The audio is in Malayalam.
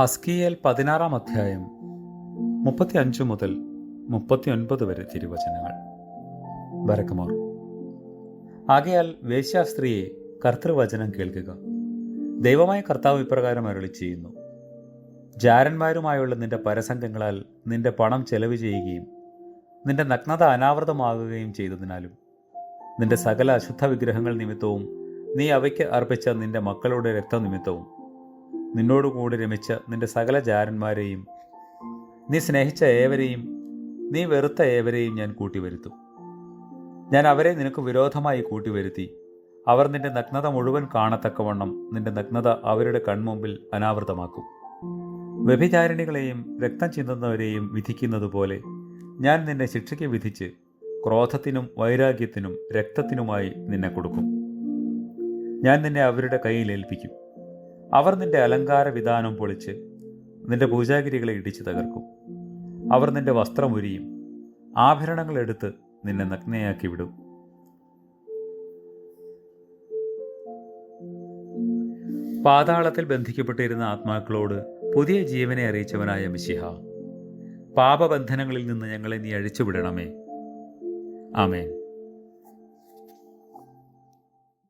ഹസ്കിയേൽ പതിനാറാം അധ്യായം മുപ്പത്തി അഞ്ച് മുതൽ മുപ്പത്തിയൊൻപത് വരെ തിരുവചനങ്ങൾ. ബരക്കമോർ ആകയാൽ വേശ്യാസ്ത്രീയെ കർത്തൃവചനം കേൾക്കുക. ദൈവമായ കർത്താവ് ഇപ്രകാരം അരളി ചെയ്യുന്നു. ജാരന്മാരുമായുള്ള നിന്റെ പരസംഗങ്ങളാൽ നിന്റെ പണം ചെലവ് ചെയ്യുകയും നിന്റെ നഗ്നത അനാവൃതമാകുകയും ചെയ്തതിനാലും നിന്റെ സകല അശുദ്ധ വിഗ്രഹങ്ങൾ നിമിത്തവും നീ അവയ്ക്ക് അർപ്പിച്ച നിന്റെ മക്കളുടെ രക്തനിമിത്തവും നിന്നോടുകൂടി രമിച്ച നിന്റെ സകല ജാരന്മാരെയും നീ സ്നേഹിച്ച ഏവരെയും നീ വെറുത്ത ഏവരെയും ഞാൻ കൂട്ടിവരുത്തും. ഞാൻ അവരെ നിനക്ക് വിരോധമായി കൂട്ടിവരുത്തി. അവർ നിന്റെ നഗ്നത മുഴുവൻ കാണത്തക്കവണ്ണം നിന്റെ നഗ്നത അവരുടെ കൺമുമ്പിൽ അനാവൃതമാക്കും. വ്യഭിചാരിണികളെയും രക്തം ചിന്തുന്നവരെയും വിധിക്കുന്നതുപോലെ ഞാൻ നിന്നെ ശിക്ഷയ്ക്ക് വിധിച്ച് ക്രോധത്തിനും വൈരാഗ്യത്തിനും രക്തത്തിനുമായി നിന്നെ കൊടുക്കും. ഞാൻ നിന്നെ അവരുടെ കയ്യിൽ ഏൽപ്പിക്കും. അവർ നിന്റെ അലങ്കാര വിധാനം പൊളിച്ച് നിന്റെ പൂജാഗിരികളെ ഇടിച്ചു തകർക്കും. അവർ നിന്റെ വസ്ത്രം ഉരിയും. ആഭരണങ്ങൾ എടുത്ത് നിന്നെ നഗ്നയാക്കി വിടും. പാതാളത്തിൽ ബന്ധിക്കപ്പെട്ടിരുന്ന ആത്മാക്കളോട് പുതിയ ജീവനെ അറിയിച്ചവനായ മിശിഹ പാപബന്ധനങ്ങളിൽ നിന്ന് ഞങ്ങളെ നീ അഴിച്ചുവിടണമേ. ആമേൻ.